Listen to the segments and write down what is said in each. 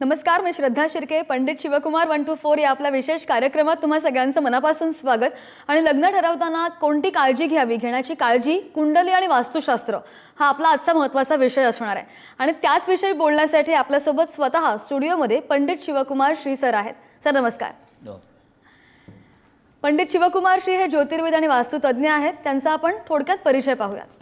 नमस्कार मी Shraddha Shirke Pandit Shivkumar one two four या आपल्या विशेष कार्यक्रमात तुम्हा सगळ्यांचं मनापासून स्वागत. आणि लग्न ठरवताना कोणती काळजी घ्यावी? घेण्याची काळजी कुंडली आणि वास्तुशास्त्र हा आपला आजचा महत्त्वाचा विषय असणार आहे. आणि त्याच विषयी बोलण्यासाठी आपल्यासोबत स्वतः स्टुडिओमध्ये पंडित शिवकुमार श्री सर आहेत. सर नमस्कार. नमस्कार. पंडित शिवकुमार श्री हे ज्योतिर्विद आणि वास्तुतज्ञ आहेत. त्यांचा आपण थोडक्यात परिचय पाहूयात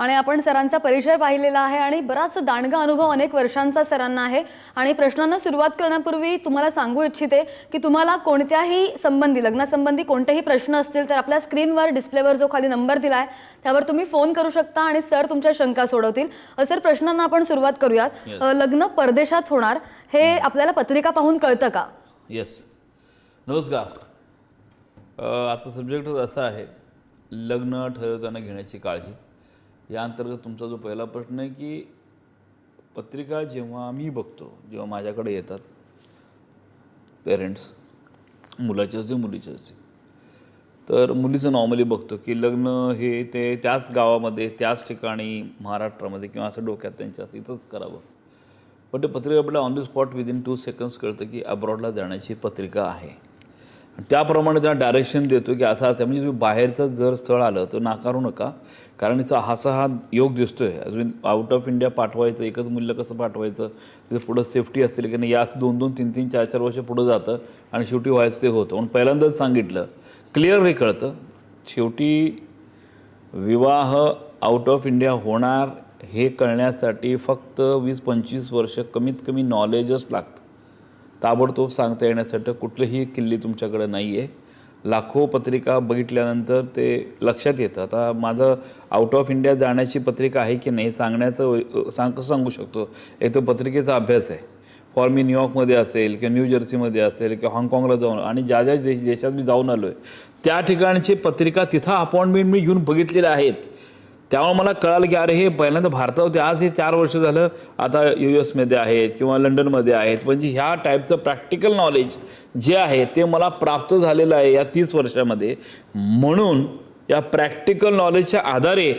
आणि आपण सरांचा परिचय पाहिलेला आहे आणि बराच दांडगा अनुभव अनेक वर्षांचा सरांना आहे. आणि प्रश्नांना सुरुवात करण्यापूर्वी तुम्हाला सांगू इच्छिते की तुम्हाला कोणत्याही संबंधी लग्नासंबंधी कोणतेही प्रश्न असतील तर आपल्या स्क्रीनवर डिस्प्लेवर जो खाली नंबर दिला आहे त्यावर तुम्ही फोन करू शकता आणि सर तुमच्या शंका सोडवतील. सर प्रश्नांना आपण सुरुवात करूयात. लग्न परदेशात होणार हे आपल्याला पत्रिका पाहून कळतं का? येस नमस्कार. आजचा सब्जेक्ट असा आहे लग्न ठरवताना घेण्याची काळजी. या अंतर्गत तुमचा जो पहिला प्रश्न आहे की पत्रिका जेव्हा मी बघतो जेव्हा माझ्याकडे येतात पेरेंट्स मुलाचे असते मुलीचे असते तर मुलीचं नॉर्मली बघतो की लग्न हे ते त्याच गावामध्ये त्याच ठिकाणी महाराष्ट्रामध्ये किंवा असं डोक्यात त्यांच्या इथंच करावं. पण ते पत्रिका आपल्याला on the spot within two seconds कळतं की अब्रॉडला जाण्याची पत्रिका आहे. त्याप्रमाणे त्यांना डायरेक्शन देतो की असं असं आहे. म्हणजे तुम्ही बाहेरचं जर स्थळ आलं तर नाकारू नका. कारण याचा हासा हा योग दिसतोय. अजून आउट ऑफ इंडिया पाठवायचं एकच मूल्य कसं पाठवायचं तिथं पुढं सेफ्टी असतील की नाही याच दोन दोन तीन तीन चार चार वर्ष पुढं जातं आणि शेवटी व्हायचं ते होतं. म्हणून पहिल्यांदाच सांगितलं. क्लिअर हे कळतं. शेवटी विवाह आउट ऑफ इंडिया होणार हे कळण्यासाठी फक्त वीस पंचवीस वर्ष कमीत कमी नॉलेजच लागतं. ताबडतोब सांगता येण्यासाठी कुठलीही किल्ली तुमच्याकडे नाही आहे लाखो पत्रिका बघितल्यानंतर ते लक्षात येतं. आता माझं आउट ऑफ इंडिया जाण्याची पत्रिका आहे की नाही सांगण्याचं सांग कसं सांगू शकतो. एक तर पत्रिकेचा अभ्यास आहे. फॉर मी न्यूयॉर्कमध्ये असेल किंवा न्यू जर्सीमध्ये असेल किंवा हाँगकाँगला जाऊन आणि ज्या ज्या देश देशात मी जाऊन आलो आहे त्या ठिकाणची पत्रिका तिथं अपॉइंटमेंट मी घेऊन बघितलेल्या आहेत. त्यामुळे मला कळालं की अरे हे पहिल्यांदा भारतात होते. आज हे चार वर्ष झालं आता यू एसमध्ये आहेत किंवा लंडनमध्ये आहेत. म्हणजे ह्या टाईपचं प्रॅक्टिकल नॉलेज जे आहे ते मला प्राप्त झालेलं आहे या तीस वर्षामध्ये. म्हणून या प्रॅक्टिकल नॉलेजच्या आधारे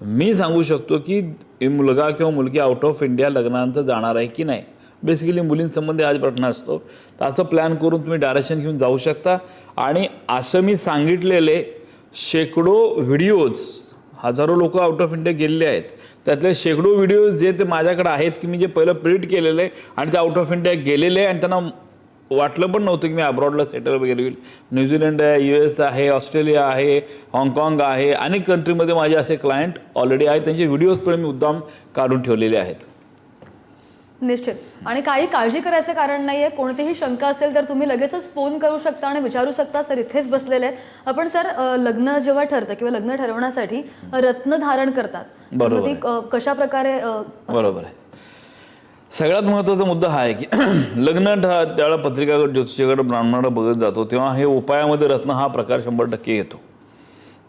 मी सांगू शकतो की मुलगा किंवा मुलगी आउट ऑफ इंडिया लग्नानंतर जाणार आहे की नाही? बेसिकली मुलींसंबंधी आज प्रश्न असतो. तर असं प्लॅन करून तुम्ही डायरेक्शन घेऊन जाऊ शकता. आणि असं मी सांगितलेले शेकडो व्हिडिओज हजारो लोक आउट ऑफ इंडिया गेलेले आहेत. त्यातले शेकडो व्हिडिओ जे ते माझ्याकडे आहेत की मी जे पहिलं प्रिंट केलेले आणि ते आउट ऑफ इंडिया गेलेले आहे आणि त्यांना वाटलं पण नव्हतं की मी अब्रॉडला सेटल वगैरे होईल. न्यूझीलंड आहे यू एस आहे ऑस्ट्रेलिया आहे हाँगकाँग आहे अनेक कंट्रीमध्ये माझे असे क्लायंट ऑलरेडी आहेत. त्यांचे व्हिडिओज पण मी मुद्दाम काढून ठेवलेले आहेत. निश्चित. आणि काही काळजी करायचं कारण नाहीये कोणतीही शंका असेल तर तुम्ही लगेचच फोन करू शकता आणि विचारू शकता सर इथेच बसलेले आहेत. आपण सर लग्न जेव्हा ठरतं किंवा लग्न ठरवण्यासाठी रत्न धारण करतात. बरोबर कशा प्रकारे बरोबर आहे. सगळ्यात महत्त्वाचा मुद्दा हा आहे की लग्न त्यावेळेला पत्रिकाकडे ज्योतिषाकडे ब्राह्मणाकडे बघत जातो तेव्हा हे उपायामध्ये रत्न हा प्रकार शंभर टक्के येतो.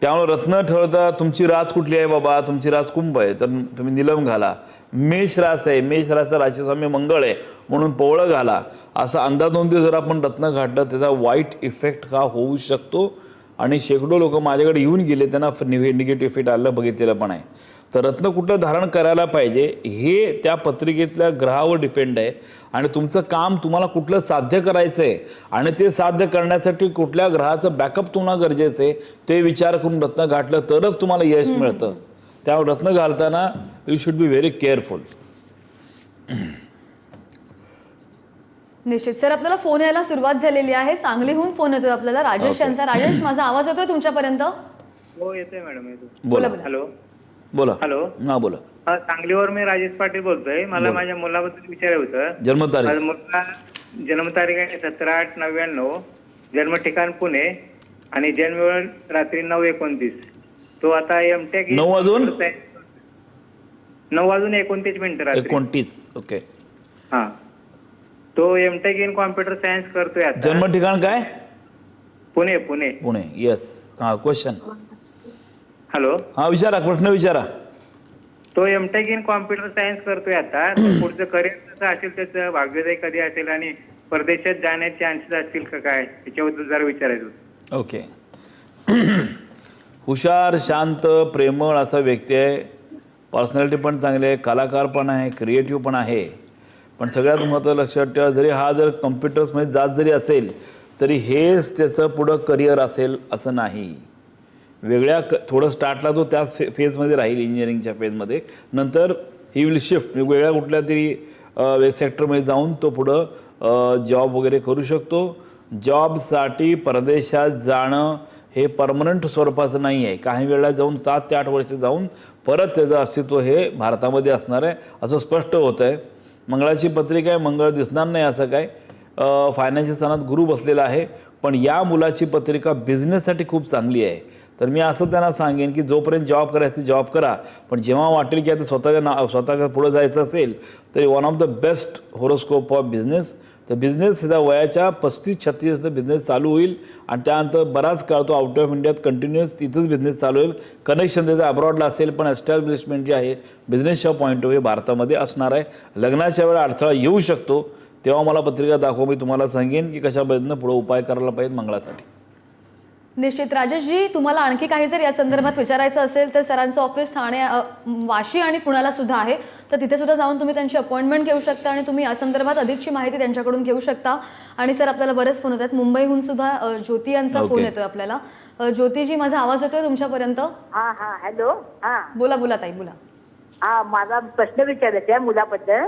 त्यामुळे रत्न ठरवता तुमची रास कुठली आहे बाबा? तुमची रास कुंभ आहे. तर तुम्ही निलम घाला. मेष रास आहे. मेष रासचा राशीस्वामी मंगळ आहे. म्हणून पोवळं घाला. असा अंदाजोंदी जर आपण रत्न घातलं त्याचा वाईट इफेक्ट का होऊ शकतो? आणि शेकडो लोक माझ्याकडे येऊन गेले त्यांना निगेटिव्ह इफेक्ट आलं बघितलेलं पण आहे. तर रत्न कुठलं धारण करायला पाहिजे हे त्या पत्रिकेतल्या ग्रहावर डिपेंड आहे. आणि तुमचं काम तुम्हाला कुठलं साध्य करायचं आहे आणि ते साध्य करण्यासाठी कुठल्या ग्रहाचं बॅकअप तुम्हाला गरजेचं आहे ते विचार करून रत्न घातलं तरच तुम्हाला यश मिळतं. त्यामुळे रत्न घालताना you should be very careful निश्चित. सर आपल्याला फोन यायला सुरुवात झालेली आहे. सांगलीहून फोन येतोय आपल्याला. राजेश यांचा. राजेश माझा आवाज येतोय तुमच्यापर्यंत? हो येतोय मॅडम येतो बोला. हॅलो. बोला. हॅलो. हा बोला. हा सांगलीवर मी राजेश पाटील बोलतोय. मला माझ्या मुलाबद्दल विचारायचं होतं. जन्मतारीख. माझा मुलगा जन्मतारीख आहे सतरा आठ नव्याण्णव. जन्म ठिकाण पुणे आणि जन्मवेळ रात्री नऊ एकोणतीस. तो आता एमटेक नऊ वाजून? नऊ वाजून एकोणतीस मिनिटं रात्री. एकोणतीस ओके. हा. तो एमटेक इन कॉम्प्युटर सायन्स करतोय आता. जन्म ठिकाण काय? पुणे पुणे. पुणे येस हा क्वेश्चन हॅलो हा विचारा प्रश्न विचारा. तो एमटेक इन कॉम्प्युटर सायन्स करतोय आता. तर पुढचं करिअर कसं असेल त्याचं भाग्योदय कधी असेल आणि परदेशात जाण्याचे चान्सेस असतील का काय? त्याच्याबद्दल जरा विचारायचं. ओके. हुशार शांत प्रेमळ असा व्यक्ती आहे. पर्सनॅलिटी पण चांगली आहे कलाकार पण आहे क्रिएटिव्ह पण आहे. पण सगळ्यात महत्त्वाचं लक्षात ठेवा जरी हा जर कम्प्युटर्समध्ये जात जरी असेल तरी हेच त्याचं पुढं करिअर असेल असं नाही. वेगळ्या क थोडं स्टार्टला तो त्याच फे फेजमध्ये राहील इंजिनिअरिंगच्या फेजमध्ये नंतर ही विल शिफ्ट वेगळ्या कुठल्या तरी सेक्टरमध्ये जाऊन तो पुढं जॉब वगैरे करू शकतो. जॉबसाठी परदेशात जाणं हे परमनंट स्वरूपाचं नाही आहे काही वेळेला जाऊन सात ते आठ वर्ष जाऊन परत त्याचं अस्तित्व हे भारतामध्ये असणार आहे असं स्पष्ट होतं आहे मंगळाची पत्रिका आहे मंगळ दिसणार नाही असं काय फायनान्शियल स्थानात गुरु बसलेला आहे. पण या मुलाची पत्रिका बिझनेससाठी खूप चांगली आहे. तर मी असं त्यांना सांगेन की जोपर्यंत जॉब करायचं जॉब करा. पण जेव्हा वाटेल की आता स्वतःच्या ना स्वतःच्या पुढं जायचं असेल तरी one of the best horoscope of business तर बिझनेस ह्याचा वयाच्या पस्तीस छत्तीस बिझनेस चालू होईल. आणि त्यानंतर बराच काळ तो आउट ऑफ इंडियात कंटिन्युअस तिथंच बिझनेस चालू होईल. कनेक्शन त्याचं अब्रॉडला असेल पण एस्टॅब्लिशमेंट जे आहे बिझनेसच्या पॉईंट ऑफ व्ह्यू भारतामध्ये असणार आहे. लग्नाच्या वेळा अडथळा येऊ शकतो. तेव्हा मला पत्रिका दाखवा मी तुम्हाला सांगेन की कशा पद्धतीनं पुढे उपाय करायला पाहिजे मंगळासाठी. निश्चित. राजेशजी तुम्हाला आणखी काही जर या संदर्भात विचारायचं असेल तर सरांचं ऑफिस ठाणे वाशी आणि पुण्याला सुद्धा आहे. तर तिथे सुद्धा जाऊन तुम्ही त्यांची अपॉइंटमेंट घेऊ शकता आणि तुम्ही या संदर्भात अधिकची माहिती त्यांच्याकडून घेऊ शकता. आणि सर आपल्याला बरेच फोन येतात. मुंबईहून सुद्धा ज्योती यांचा फोन. येतोय आपल्याला. ज्योतीजी माझा आवाज येतोय तुमच्यापर्यंत? हा हा. हॅलो हा. बोला बोला ताई बोला. हा माझा प्रश्न विचारायचा आहे मुलाबद्दल.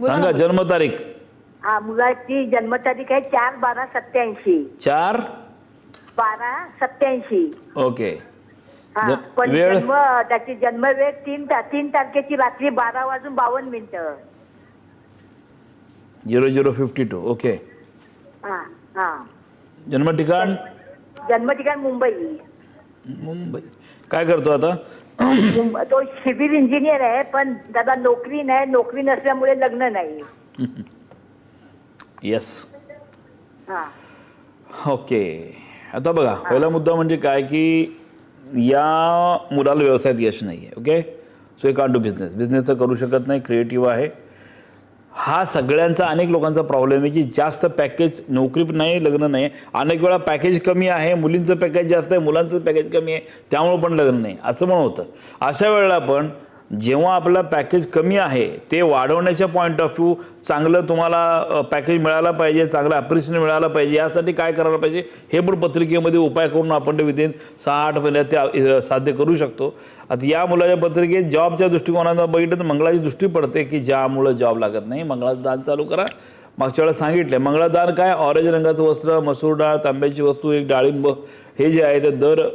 बोला सांगा. जन्मतारीख. हा मुलाची जन्मतारीख आहे चार बारा सत्याऐंशी चार बारा सत्याऐंशी ओके. हा पण वेळ? जन्म त्याची जन्मवेळ तीन ता- तीन तारखेची रात्री बारा वाजून बावन्न मिनिटं. Zero zero fifty two okay. हा हा. जन्म ठिकाण जन्म ठिकाण मुंबई. मुंबई. काय करतो आता? मुंब- तो सिव्हिल इंजिनियर आहे पण दादा नोकरी नाही नोकरी नसल्यामुळे लग्न नाही. येस हा. ओके आता बघा पहिला मुद्दा म्हणजे काय की या मुलाला व्यवसायात यश नाही आहे okay? So he can't do business business तर करू शकत नाही क्रिएटिव्ह आहे. हा सगळ्यांचा अनेक लोकांचा प्रॉब्लेम आहे की जास्त पॅकेज नोकरी नाही लग्न नाही. अनेक वेळा पॅकेज कमी आहे मुलींचं पॅकेज जास्त आहे मुलांचं पॅकेज कमी आहे त्यामुळं पण लग्न नाही. असं पण होतं. अशा वेळेला पण जेव्हा आपलं पॅकेज कमी आहे ते वाढवण्याच्या पॉईंट ऑफ व्ह्यू चांगलं तुम्हाला पॅकेज मिळायला पाहिजे चांगलं ॲप्रिशिएशन मिळायला पाहिजे यासाठी काय करायला पाहिजे हे पण पत्रिकेमध्ये उपाय करून आपण ते विदिन सहा आठ महिन्यात ते साध्य करू शकतो. आता या मुलाच्या पत्रिकेत जॉबच्या दृष्टिकोनानं बघितलं तर मंगळाची दृष्टी पडते की ज्यामुळं जॉब लागत नाही. मंगळाचं दान चालू करा. मागच्या वेळेला सांगितलं मंगळादान काय? ऑरेंज रंगाचं वस्त्र मसूर डाळ तांब्याची वस्तू एक डाळिंब हे जे आहे ते दर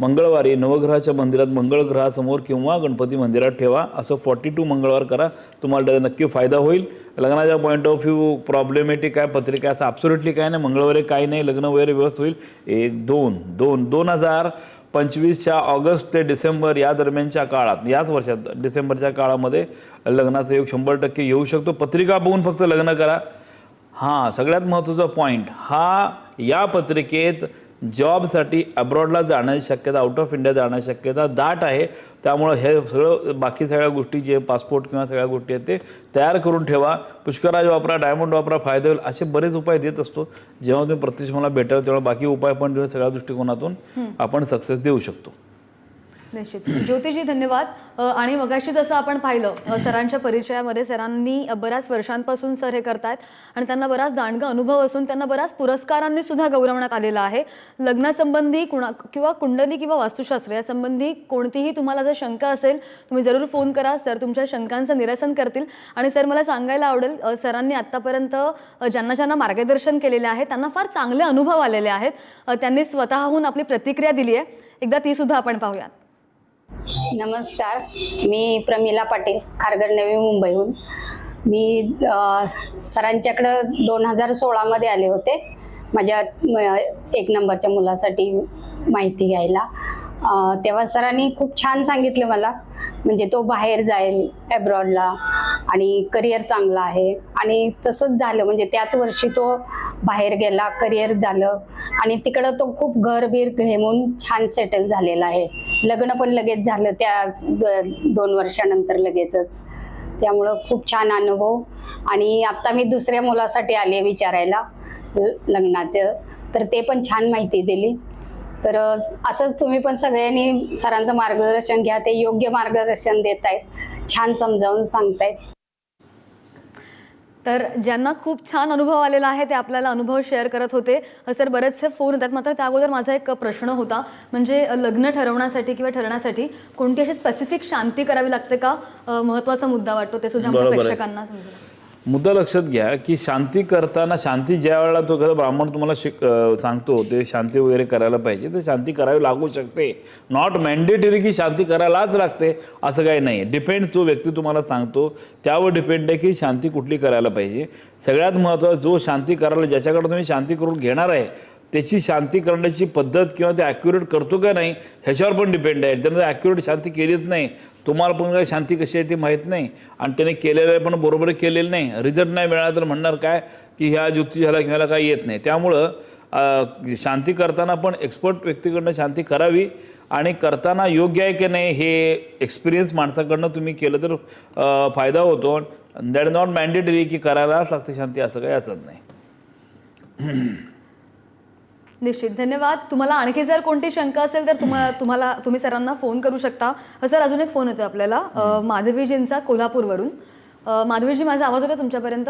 मंगळवारी नवग्रहाच्या मंदिरात मंगळग्रहासमोर किंवा गणपती मंदिरात ठेवा. असं फॉर्टी टू मंगळवार करा. तुम्हाला त्याचा नक्की फायदा होईल. लग्नाच्या पॉईंट ऑफ व्ह्यू प्रॉब्लेमॅटिक आहे पत्रिका असं ॲब्सोल्युटली काय नाही. मंगळवारी काय नाही. लग्न वगैरे व्यवस्थित होईल. एक दोन दोन दोन हजार पंचवीसच्या ऑगस्ट ते डिसेंबर या दरम्यानच्या काळात याच वर्षात डिसेंबरच्या काळामध्ये लग्नाचा योग शंभर टक्के येऊ शकतो. पत्रिका बघून फक्त लग्न करा. हां सगळ्यात महत्त्वाचा पॉईंट हा या पत्रिकेत जॉबसाठी अब्रॉडला जाण्याची शक्यता आउट ऑफ इंडिया जाण्याची शक्यता दाट आहे. त्यामुळं हे सगळं बाकी सगळ्या गोष्टी जे पासपोर्ट किंवा सगळ्या गोष्टी आहेत ते तयार करून ठेवा. पुष्कराज वापरा डायमंड वापरा फायदा होईल असे बरेच उपाय देत असतो. जेव्हा तुम्ही प्रत्यक्ष मला भेटाल तेव्हा बाकी उपाय पण देऊन सगळ्या दृष्टिकोनातून आपण सक्सेस देऊ शकतो. निश्चित. ज्योतिषी धन्यवाद. आणि मगाशी जसं आपण पाहिलं सरांच्या परिचयामध्ये सरांनी बऱ्याच वर्षांपासून सर हे करतायत आणि त्यांना बराच दांडगा अनुभव असून त्यांना बऱ्याच पुरस्कारांनी सुद्धा गौरवण्यात आलेला आहे. लग्नासंबंधी कुणा किंवा कुंडली किंवा वास्तुशास्त्र यासंबंधी कोणतीही तुम्हाला जर शंका असेल तुम्ही जरूर फोन करा. सर तुमच्या शंकांचं निरसन करतील. आणि सर मला सांगायला आवडेल सरांनी आत्तापर्यंत ज्यांना ज्यांना मार्गदर्शन केलेले आहे त्यांना फार चांगले अनुभव आलेले आहेत. त्यांनी स्वतःहून आपली प्रतिक्रिया दिली आहे एकदा ती सुद्धा आपण पाहूयात. नमस्कार. मी प्रमिला पाटील खारघर नवी मुंबईहून. मी सरांच्याकडं दोन हजार सोळामध्ये आले होते. माझ्या एक नंबरच्या मुलासाठी माहिती घ्यायला. तेव्हा सरांनी खूप छान सांगितलं मला. म्हणजे तो बाहेर जाईल ॲब्रॉडला आणि करिअर चांगला आहे. आणि तसंच झालं. म्हणजे त्याच वर्षी तो बाहेर गेला करिअर झालं. आणि तिकडं तो खूप घरबीर घेऊन छान सेटल झालेला आहे. लग्न पण लगेच झालं त्या द- दोन वर्षानंतर लगेचच. त्यामुळं खूप छान अनुभव. आणि आता मी दुसऱ्या मुलासाठी आले विचारायला ल- लग्नाचं. तर ते पण छान माहिती दिली. तर असंच तुम्ही पण सगळ्यांनी सरांचं मार्गदर्शन घ्या. ते योग्य मार्गदर्शन देत आहेत छान समजावून सांगतायत. तर ज्यांना खूप छान अनुभव आलेला आहे ते आपल्याला अनुभव शेअर करत होते. सर बरेचसे फोन येतात. मात्र त्या अगोदर माझा एक प्रश्न होता. म्हणजे लग्न ठरवण्यासाठी किंवा ठरण्यासाठी कोणती अशी स्पेसिफिक शांती करावी लागते का? अ, महत्त्वाचा मुद्दा वाटतो. ते सुद्धा. प्रेक्षकांना समजेल. मुद्दा लक्षात घ्या की शांती करताना शांती ज्या वेळेला तो एखादा ब्राह्मण तुम्हाला शिक सांगतो ते शांती वगैरे करायला पाहिजे तर शांती करावी लागू शकते. नॉट मॅन्डेटरी की शांती करायलाच लागते असं काही नाही डिपेंड जो व्यक्ती तुम्हाला सांगतो त्यावर डिपेंड आहे की शांती कुठली करायला पाहिजे. सगळ्यात महत्त्वाचं जो शांती करायला ज्याच्याकडे तुम्ही शांती करून घेणार आहे त्याची शांती करण्याची पद्धत किंवा ते ॲक्युरेट करतो का नाही ह्याच्यावर पण डिपेंड आहे. त्यानं ॲक्युरेट शांती केलीच नाही तुम्हाला पण काय शांती कशी आहे ती माहीत नाही. आणि त्याने केलेलं आहे पण बरोबर केलेलं नाही. रिझल्ट नाही मिळाला तर म्हणणार काय की ह्या ज्योतिषाला घ्यायला काही येत नाही. त्यामुळं शांती करताना पण एक्सपर्ट व्यक्तीकडनं शांती करावी आणि करताना योग्य आहे की नाही हे एक्सपिरियन्स माणसाकडनं तुम्ही केलं तर फायदा होतो. दॅट इज नॉट मॅन्डेटरी की करायलाच लागते शांती असं काही असत नाही. निश्चित. धन्यवाद. तुम्हाला आणखी जर कोणती शंका असेल तर तुम्हाला तुम्हाला तुम्ही सरांना फोन करू शकता. सर अजून एक फोन येतो आपल्याला. अ, माधवीजींचा कोल्हापूरवरून. अ, माधवीजी माझा आवाज होता तुमच्यापर्यंत?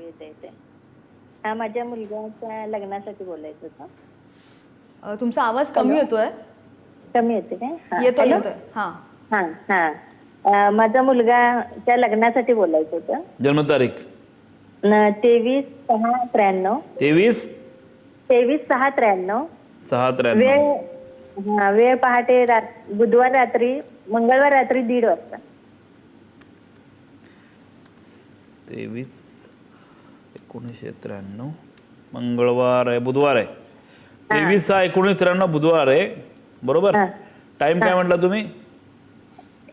येते येते हा माझ्या मुलग्याच्या लग्नासाठी बोलायचं होतं. अ, तुमचा आवाज कमी येतोय. कमी येते काय? हा, येतोय हॅलो? येतोय. हा. हा हा. अं, माझा मुलगाच्या लग्नासाठी बोलायचं होतं. जन्मतारीख? तेवीस सहा त्र्याण्णव. तेवीस? तेवीस सहा त्र्याण्णव. सहा त्र्याण्णव. वेळ हा वेळ पहाटे रात बुधवार रात्री मंगळवार रात्री दीड वाजता. तेवीस एकोणीसशे त्र्याण्णव. मंगळवार आहे बुधवार आहे. तेवीस सहा एकोणीसशे त्र्याण्णव बुधवार आहे. बरोबर? हा. टाइम काय म्हटला तुम्ही?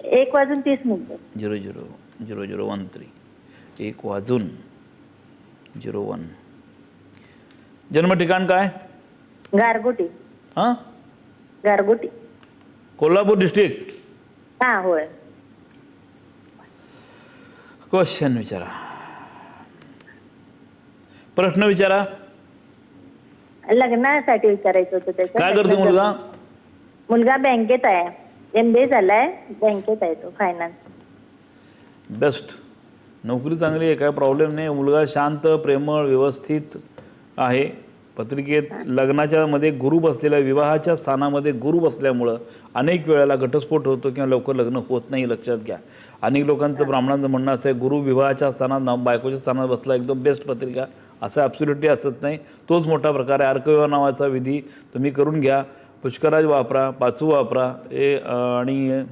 एक वाजून तीस मिनिटं. Zero zero zero zero one three. एक वाजून झिरो वन. जन्म ठिकाण काय? गारगोटी. हां? गारगोटी. कोल्हापूर डिस्ट्रिक्ट हा होय. क्वेश्चन विचारा. प्रश्न विचारा. लग्नासाठी विचारायचं होतं त्याचं. काय करतो मुलगा? मुलगा बँकेत आहे. एम बी ए झालाय. बँकेत आहे तो फायनान्स बेस्ट नोकरी चांगली आहे काय प्रॉब्लेम नाही मुलगा शांत प्रेमळ व्यवस्थित. आहे. पत्रिकेत लग्नाच्या मध्ये गुरु बसलेल्या विवाहाच्या स्थानामध्ये गुरु बसल्यामुळं अनेक वेळेला घटस्फोट होतो किंवा लवकर लग्न होत नाही लक्षात घ्या. अनेक लोकांचं ब्राह्मणांचं म्हणणं असं आहे गुरु विवाहाच्या स्थानात ना बायकोच्या स्थानात बसला एकदम बेस्ट पत्रिका. असं ॲब्सुलिटी असत नाही. तोच मोठा प्रकार आहे. अर्कविवाह नावाचा विधी तुम्ही करून घ्या. पुष्कराज वापरा पाचू वापरा. हे आणि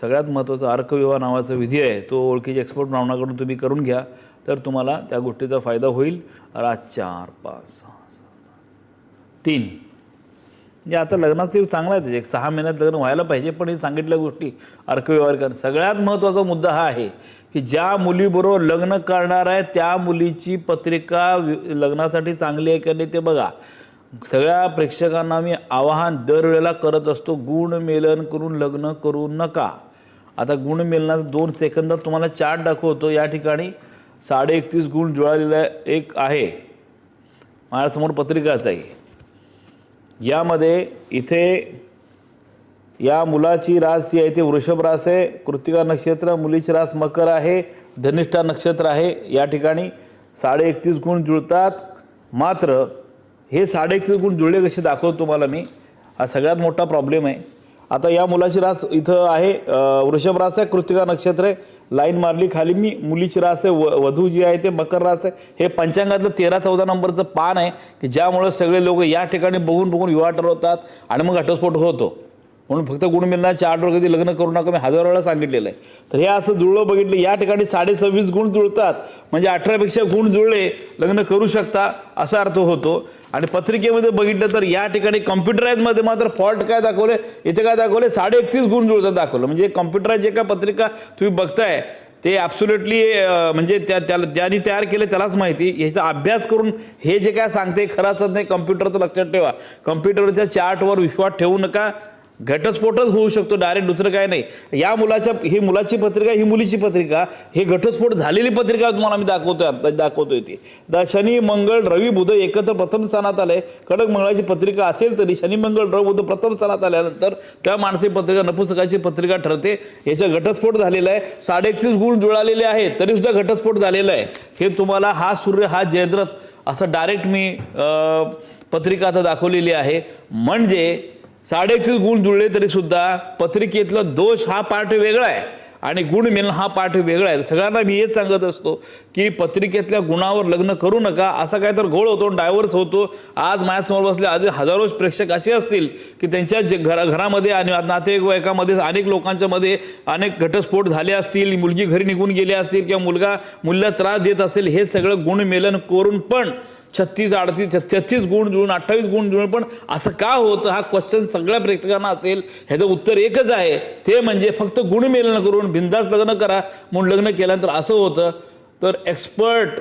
सगळ्यात महत्त्वाचा अर्कविवाह नावाचा विधी आहे. तो ओळखीच्या एक्सपर्ट ब्राह्मणाकडून तुम्ही करून घ्या. तर तुम्हाला त्या गोष्टीचा फायदा होईल. रात चार पाच सहा सात तीन. म्हणजे आता लग्नाचं चांगला चांगलं आहे एक सहा महिन्यात लग्न व्हायला पाहिजे पण हे सांगितल्या गोष्टी अर्कव्यवहार करणं. सगळ्यात महत्त्वाचा मुद्दा हा आहे की ज्या मुलीबरोबर लग्न करणार आहे त्या मुलीची पत्रिका लग्नासाठी चांगली आहे का नाही ते बघा. सगळ्या प्रेक्षकांना मी आवाहन दरवेळेला करत असतो गुणमेलन करून लग्न करू नका. आता गुणमेलनाचा दोन सेकंदात तुम्हाला चार्ट दाखवतो या ठिकाणी. साडे एकतीस गुण जुळालेला एक आहे. माझ्यासमोर पत्रिकाच आहे यामध्ये इथे या मुलाची रास जी आहे ती वृषभ रास आहे कृतिका नक्षत्र मुलीची रास मकर आहे धनिष्ठा नक्षत्र आहे. या ठिकाणी साडे एकतीस गुण जुळतात. मात्र हे साडे एकतीस गुण जुळले कसे दाखवतो तुम्हाला मी? हा सगळ्यात मोठा प्रॉब्लेम आहे. आता या मुलाची रास इथं आहे. वृषभ रास आहे कृतिका नक्षत्र आहे लाईन मारली खाली मी मुलीची रास आहे व वधू जी आहे ते मकर रास आहे. हे पंचांगातलं तेरा चौदा नंबरचं पान आहे की ज्यामुळं सगळे लोक या ठिकाणी बघून बघून विवाह ठरवतात आणि मग घटस्फोट होतो. म्हणून फक्त गुणमिलनाच्या मिळणार कधी लग्न करू नका मी हजार वेळा सांगितलेलं आहे. तर हे असं जुळलं बघितलं या ठिकाणी साडे सव्वीस गुण जुळतात. म्हणजे अठरापेक्षा गुण जुळले लग्न करू शकता असा अर्थ होतो. आणि पत्रिकेमध्ये बघितलं तर या ठिकाणी कम्प्युटराईजमध्ये मात्र फॉल्ट काय दाखवले? इथे काय दाखवले? साडे एकतीस गुण जुळतात दाखवलं. म्हणजे कम्प्युटराईज जे काय पत्रिका तुम्ही बघताय ते ॲब्सोल्युटली म्हणजे त्या त्याला ज्यांनी तयार केले त्यालाच माहिती. ह्याचा अभ्यास करून हे जे काय सांगते खरंच नाही कम्प्युटरचं लक्षात ठेवा. कम्प्युटरच्या चार्टवर विश्वास ठेवू नका. घटस्फोटच होऊ शकतो डायरेक्ट दुसरं काय नाही. या मुलाच्या ही मुलाची पत्रिका ही मुलीची पत्रिका हे घटस्फोट झालेली पत्रिका तुम्हाला मी दाखवतोय आता दाखवतोय ती. द शनी मंगळ रवी बुध एकत्र प्रथम स्थानात आले. कडक मंगळाची पत्रिका असेल तरी शनी मंगळ रवी बुध प्रथम स्थानात आल्यानंतर त्या माणसे पत्रिका नपुसकाची पत्रिका ठरते. याचा घटस्फोट झालेला आहे. साडे एकतीस गुण जुळालेले आहेत तरीसुद्धा घटस्फोट झालेला आहे. हे तुम्हाला हा सूर्य हा जयद्रथ असं डायरेक्ट मी पत्रिका आता दाखवलेली आहे. म्हणजे साडेतीस गुण जुळले तरी सुद्धा पत्रिकेतला दोष हा पाठ वेगळा आहे. आणि गुण मिळणं हा पाठ वेगळा आहे. सगळ्यांना मी हेच सांगत असतो की पत्रिकेतल्या गुणावर लग्न करू नका. असा काय तर घोळ होतो डायव्हर्स होतो. आज माझ्यासमोर बसले आज हजारो प्रेक्षक असे असतील की त्यांच्या जे घरा घरामध्ये आणि नातेवाईकामध्ये अनेक लोकांच्या मध्ये अनेक घटस्फोट झाले असतील मुलगी घरी निघून गेली असतील किंवा मुलगा मुलीला त्रास देत असेल हे सगळं गुणमेलन करून पण छत्तीस अडतीस छत्तीस गुण जुळून अठ्ठावीस गुण जुळून पण असं का होतं? हा क्वेश्चन सगळ्या प्रेक्षकांना असेल ह्याचं उत्तर एकच आहे. ते म्हणजे फक्त गुणमेलन करून बिंदास लग्न करा म्हणून लग्न केल्यानंतर असं होतं. तर एक्सपर्ट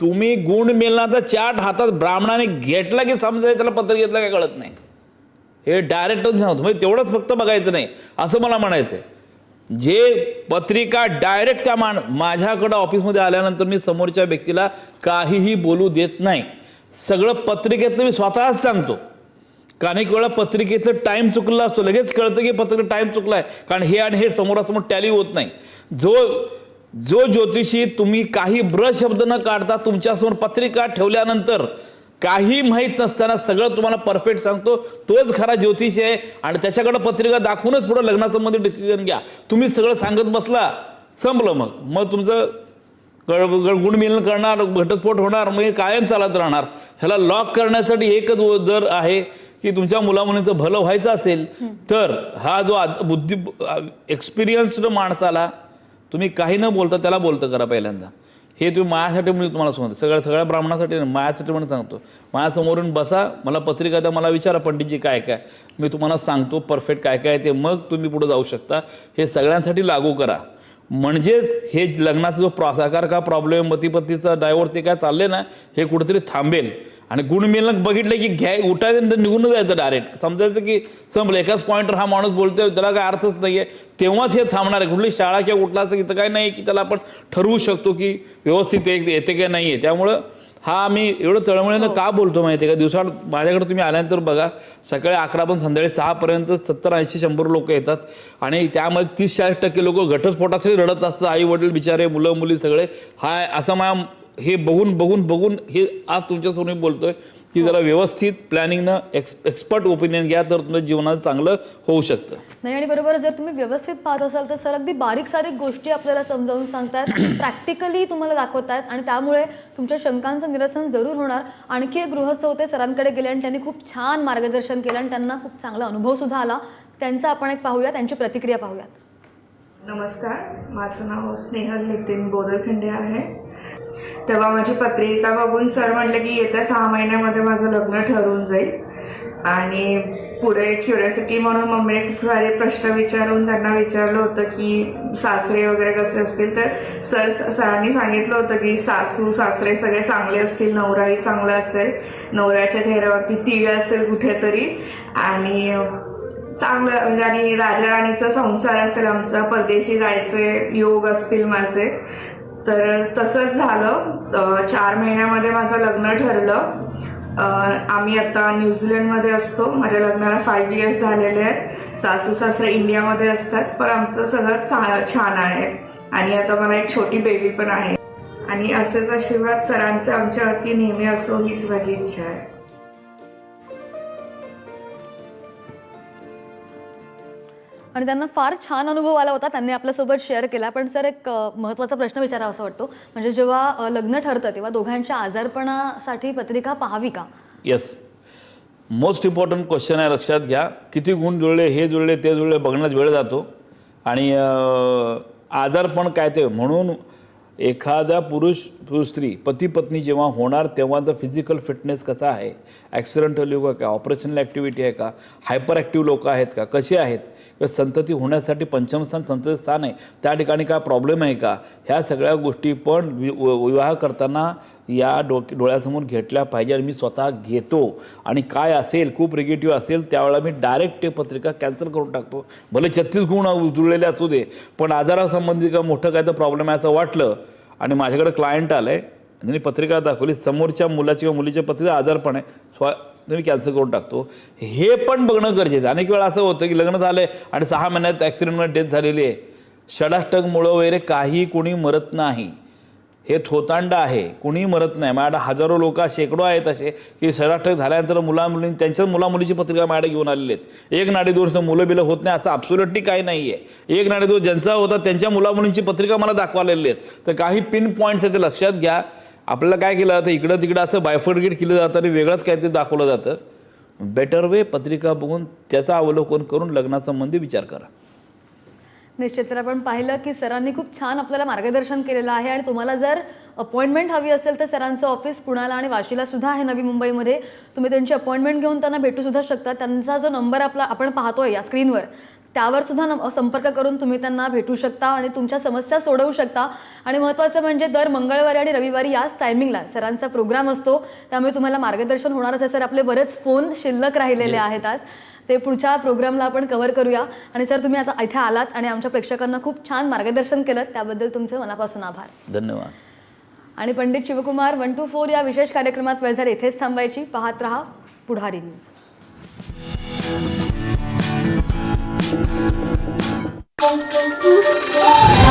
तुम्ही गुणमेलनाचा चार्ट हातात ब्राह्मणाने घेतला की समजायचं त्याला पत्र घेतलं काय कळत नाही. हे डायरेक्टच नव्हतं म्हणजे तेवढंच फक्त बघायचं नाही. असं मला म्हणायचं आहे जे पत्रिका डायरेक्ट त्या मान माझ्याकडं ऑफिसमध्ये आल्यानंतर मी समोरच्या व्यक्तीला काहीही बोलू देत नाही. सगळं पत्रिकेतलं मी स्वतःच सांगतो. कारण एक वेळा पत्रिकेतलं टाईम चुकला असतो. लगेच कळतं की पत्रिका टाईम चुकला आहे कारण हे आणि हे समोरासमोर टॅली होत नाही. जो जो ज्योतिषी तुम्ही काही ब्र शब्द न काढता तुमच्यासमोर पत्रिका ठेवल्यानंतर काही माहीत नसताना सगळं तुम्हाला परफेक्ट सांगतो. तोच खरा ज्योतिष आहे. आणि त्याच्याकडे पत्रिका दाखवूनच पुढे लग्नासंबंधी डिसिजन घ्या. तुम्ही सगळं सांगत बसला संपलं मग. मग तुमचं गळ गळ- गुणमिलन करणार घटस्फोट होणार मग हे कायम चालत राहणार. ह्याला लॉक करण्यासाठी एकच दर आहे की तुमच्या मुलामुलींचं भलं व्हायचं असेल तर हा जो आद- बुद्धी एक्सपिरियन्स्ड माणसाला तुम्ही काही न बोलता त्याला बोलतं करा पहिल्यांदा. हे तुम्ही माझ्यासाठी मी तुम्हाला सांगतो सगळ्या सगळ्या ब्राह्मणासाठी नाही माझ्यासाठी म्हणून सांगतो. माझ्यासमोरून बसा मला पत्रिका द्या मला विचारा पंडितजी काय काय. मी तुम्हाला सांगतो परफेक्ट काय काय आहे ते. मग तुम्ही पुढे जाऊ शकता. हे सगळ्यांसाठी लागू करा. म्हणजेच हे लग्नाचा जो प्रसाकार का प्रॉब्लेम मतीपतीचा डायव्हर्स ते काय चालले ना हे कुठेतरी थांबेल. आणि गुणमेलन बघितलं की घ्याय उठायचं नंतर निघून जायचं डायरेक्ट समजायचं की संपलं एकाच पॉईंटवर हा माणूस बोलतोय त्याला काय अर्थच नाही आहे तेव्हाच हे थांबणार आहे. कुठली शाळा किंवा कुठला असं इथं काय नाही की त्याला आपण ठरवू शकतो की व्यवस्थित एक येते काय नाही आहे त्यामुळं हा आम्ही एवढं तळमळीनं का बोलतो माहिती आहे का? दिवसाड माझ्याकडे तुम्ही आल्यानंतर बघा सकाळी अकरा पण संध्याकाळी सहापर्यंत सत्तर ऐंशी शंभर लोक येतात. आणि त्यामध्ये तीस चाळीस टक्के लोक घटस्फोटासाठी रडत असतात. आई वडील बिचारे मुलं मुली सगळे. हा असं माझ्या हे बघून बघून बघून हे आज तुमच्यासमोर मी बोलतोय की जरा व्यवस्थित प्लॅनिंगनं एक्स एक्सपर्ट ओपिनियन घ्या तर तुमचं जीवनात चांगलं होऊ शकतं. नाही आणि बरोबर जर तुम्ही व्यवस्थित पाहत असाल तर सर अगदी बारीक सारीक गोष्टी आपल्याला समजावून सांगतात प्रॅक्टिकली तुम्हाला दाखवतात आणि त्यामुळे तुमच्या शंकांचं निरसन जरूर होणार. आणखी एक गृहस्थ होते सरांकडे गेले आणि त्यांनी खूप छान मार्गदर्शन केलं आणि त्यांना खूप चांगला अनुभव सुद्धा आला. त्यांचा आपण एक पाहूया त्यांची प्रतिक्रिया पाहूयात. नमस्कार माझं नाव स्नेहल नितीन बोदलखंडे आहे. तेव्हा माझी पत्रिका बघून सर म्हटलं की येत्या सहा महिन्यामध्ये माझं लग्न ठरून जाईल. आणि पुढे क्युरियोसिटी म्हणून मम्मीने खूप सारे प्रश्न विचारून त्यांना विचारलं होतं की सासरे वगैरे कसे असतील? तर सर सरांनी सांगितलं होतं की सासू सासरे सगळे चांगले असतील नवराही चांगला असेल नवऱ्याच्या चेहऱ्यावरती तीळ असेल कुठेतरी. आणि चांगलं म्हणजे आणि राजा राणीचा संसार असेल आमचा परदेशी जायचे योग असतील माझे. तर तसंच झालं. चार महिन्यामध्ये माझं लग्न ठरलं. आम्ही आता न्यूझीलंडमध्ये असतो. माझ्या लग्नाला फाईव्ह इयर्स झालेले आहेत. सासू सासरे इंडियामध्ये असतात. पण आमचं सगळं चा छान आहे. आणि आता मला एक छोटी बेबी पण आहे. आणि असेच आशीर्वाद सरांचे आमच्यावरती नेहमी असो हीच माझी इच्छा आहे. आणि त्यांना फार छान अनुभव आला होता. त्यांनी आपल्यासोबत शेअर केला. पण सर एक महत्त्वाचा प्रश्न विचारावा असं वाटतो. म्हणजे जेव्हा लग्न ठरतं तेव्हा दोघांच्या आजारपणासाठी पत्रिका पाहावी का? येस मोस्ट इम्पॉर्टंट क्वेश्चन आहे लक्षात घ्या. किती गुण जुळले हे जुळले ते जुळले बघण्यात वेळ जातो. आणि आजारपण काय ते? म्हणून एखादा पुरुष पुरुष स्त्री पती पत्नी जेव्हा होणार तेव्हाचा फिजिकल फिटनेस कसा आहे? ॲक्सिडेंटल युग का? ऑपरेशनल ॲक्टिव्हिटी आहे का? हायपर ॲक्टिव्ह लोक आहेत का? कसे आहेत? किंवा संतती होण्यासाठी पंचमस्थान संतती स्थान आहे. त्या ठिकाणी काय प्रॉब्लेम आहे का? ह्या सगळ्या गोष्टी पण वि व- विवाह करताना या डोक डोळ्यासमोर घेतल्या पाहिजे आणि मी स्वतः घेतो. आणि काय असेल खूप निगेटिव्ह असेल त्यावेळेला मी डायरेक्ट ते पत्रिका कॅन्सल करून टाकतो. भले छत्तीस गुण जुळलेले असू दे पण आजारासंबंधी का मोठं काय तर प्रॉब्लेम आहे असं वाटलं आणि माझ्याकडे क्लायंट आलं आहे त्यांनी पत्रिका दाखवली. समोरच्या मुलाची किंवा मुलीच्या पत्रिका आजारपण आहे. स्व मी कॅन्सल करून टाकतो. हे पण बघणं गरजेचं आहे. अनेक वेळा असं होतं की लग्न झालं आहे आणि सहा महिन्यात ॲक्सिडेंटमध्ये डेथ झालेली आहे. षडाष्टकमुळं वगैरे काही कोणी मरत नाही. हे थोतांड आहे. कुणीही मरत नाही. माझ्याकडे हजारो लोक शेकडो आहेत असे की षडाष्टक झाल्यानंतर मुला मुलीं त्यांच्याच पत्रिका माझ्याकडे घेऊन आलेली आहेत. एक नाडी दोष मुलं बिलं होत नाही असं अब्सोल्युटली काही नाही आहे. एक नाडी दोष ज्यांचा होता त्यांच्या मुलामुलींची पत्रिका मला दाखवालेली आहेत. तर काही पिन पॉईंट्स आहे ते लक्षात घ्या. आपल्याला काय केलं जातं? इकडं तिकडं असं बायफर्गेट केलं जातं आणि वेगळंच काहीतरी दाखवलं जातं. बेटर वे पत्रिका बघून त्याचं अवलोकन करून लग्नासंबंधी विचार करा. निश्चित तर आपण पाहिलं की सरांनी खूप छान आपल्याला मार्गदर्शन केलेलं आहे आणि तुम्हाला जर अपॉइंटमेंट हवी असेल तर सरांचं ऑफिस पुण्याला आणि वाशीला सुद्धा आहे नवी मुंबईमध्ये. तुम्ही त्यांची अपॉइंटमेंट घेऊन त्यांना भेटू सुद्धा शकता. त्यांचा जो नंबर आपला आपण पाहतोय या स्क्रीनवर त्यावर सुद्धा नम- संपर्क करून तुम्ही त्यांना भेटू शकता आणि तुमच्या समस्या सोडवू शकता. आणि महत्त्वाचं म्हणजे दर मंगळवारी आणि रविवारी याच टायमिंगला सरांचा प्रोग्राम असतो. त्यामुळे तुम्हाला मार्गदर्शन होणारच आहे सर आपले बरेच फोन शिल्लक राहिलेले आहेत आज. ते पुढच्या प्रोग्रामला आपण कव्हर करूया. आणि सर तुम्ही आता इथे आलात आणि आमच्या प्रेक्षकांना खूप छान मार्गदर्शन केलं त्याबद्दल तुमचे मनापासून आभार. धन्यवाद. आणि Pandit Shivkumar one two four या विशेष कार्यक्रमात वेळ झाली इथेच थांबायची. पाहत रहा Pudhari news Oh, oh, oh.